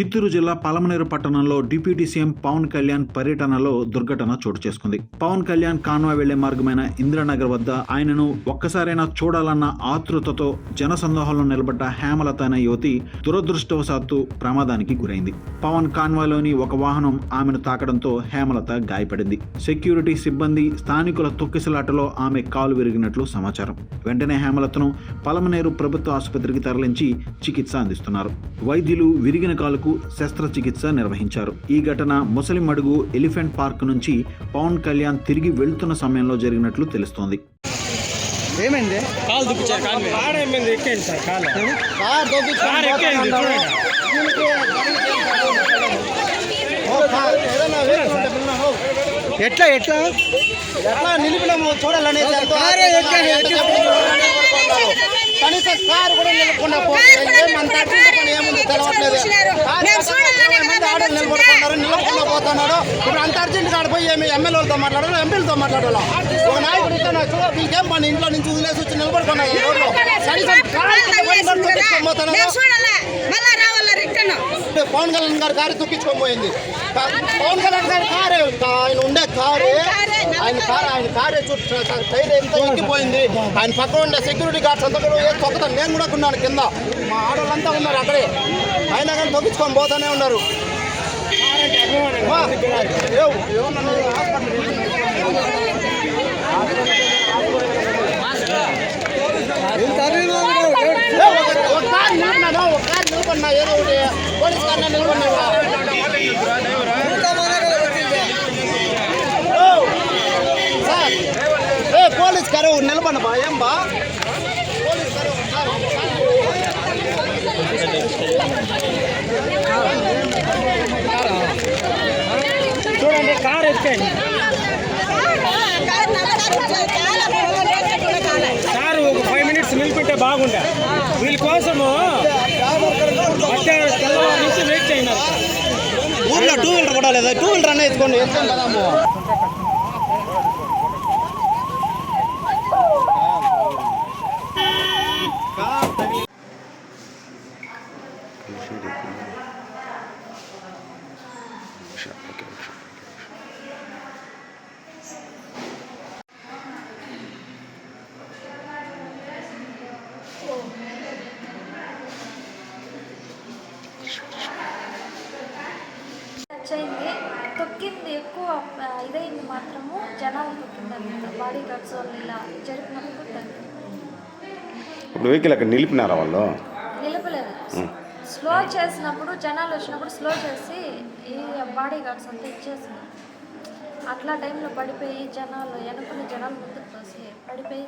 చిత్తూరు జిల్లా పలమనేరు పట్టణంలో deputy CM Pawan Kalyan పర్యటనలో దుర్ఘటన చోటు చేసుకుంది. పవన్ కళ్యాణ్ కాన్వాయ్ వెళ్ళే మార్గమైన ఇందిరానగర్ వద్ద ఆయనను ఒక్కసారైనా చూడాలన్న ఆతృతతో జనసందోహంలో నిలబడ్డ హేమలత అనే యువతి దురదృష్టవశాత్తు ప్రమాదానికి గురైంది. పవన్ కాన్వాయ్లోని ఒక వాహనం ఆమెను తాకడంతో హేమలత గాయపడింది. సెక్యూరిటీ సిబ్బంది స్థానికుల తొక్కిసలాటలో ఆమె కాలు విరిగినట్లు సమాచారం. వెంటనే హేమలతను పలమనేరు ప్రభుత్వ ఆసుపత్రికి తరలించి చికిత్స అందిస్తున్నారు. వైద్యులు విరిగిన కాలు కాలుకు శస్త్రచికిత్స నిర్వహించారు. ఈ ఘటన ముసలిమడుగు ఎలిఫెంట్ పార్క్ నుంచి పవన్ కళ్యాణ్ తిరిగి వెళ్తున్న సమయంలో జరిగినట్లు తెలుస్తోంది. ఏమైంది? కాలు దుప్పించారు కాలు మీద. కారు ఏమైంది? ఎక్కేయండి సార్ కాలు. కార్ దొబ్బించుకొని కారు ఎక్కేయండి చూడండి ఓ, కార్ ఏదైనా వేసుకుంటే పిల్లలు. ఎట్లా ఎట్లా? ఎట్లా నిలిపినాము చూడాలని కనీసం కారు కూడా నిలబడకుండా పోతుంది ఏమంత తెలవట్లేదు కారు ఎక్కడో మంది ఆడలు నిలబడుతున్నారు నిలబడకుండా పోతున్నాడు ఇప్పుడు అంత అర్జెంట్ కాడ పోయి ఏమి ఎమ్మెల్యేలతో మాట్లాడాలి ఎంపీలతో మాట్లాడాలి ఒక నాయకుడు ఇస్తే నాకు చూడ వీళ్ళకేం పని ఇంట్లో నుంచి వదిలేసి వచ్చి నిలబడుకున్నారు రిటర్న్ పవన్ కళ్యాణ్ గారి కారు కా- పవన్ కళ్యాణ్ గారి కారే ఆయన ఉండే కారే ఆయన కారు ఆయన కారే చుట్టూ టైర్ ఎంతో ఎక్కిపోయింది. ఆయన పక్కన ఉండే సెక్యూరిటీ గార్డ్స్ అంతా కూడా తొక్కుతాను నేను కూడా ఉన్నాను కింద. మా ఆడవాళ్ళంతా ఉన్నారు అక్కడే. అయినా కానీ తొక్కించుకొని పోతానే ఉన్నారు. ఒక కారు నిలబడినా ఒక కారు నిలబడినా ఏదో ఒకటి పోలీస్ కారు నిలబడినా ఓ, సార్ ఏ పోలీస్ కారు నిలబడిన బా ఏం బా పోలీస్ కారు సార్, చూడండి కారు ఎక్కేయండి కారు ఒక ఫైవ్ మినిట్స్ నిలిపితే బాగుండే వీళ్ళ కోసము ఊర్లో టూ వీలర్ కూడా లేదా? టూ వీలర్ అన్న ఎత్తుకోండి. ఎత్తుకోండి టచ్ తొక్కింది ఎక్కువ ఇదైంది మాత్రము జనాలు తొక్కిందన్నమాట బాడీ గార్డ్స్ వాళ్ళు ఇలా జరిపినప్పుడు తగ్గింది. ఇప్పుడు వెహికల్ అక్కడ నిలిపినారా వాళ్ళు? నిలపలేదు. స్లో చేసినప్పుడు జనాలు వచ్చినప్పుడు స్లో చేసి ఈ బాడీ గార్డ్స్ అంతా ఇచ్చేసింది. అట్లా టైంలో పడిపోయి జనాలు వెనుకున్న జనాలు ముందుకు తోసి పడిపోయి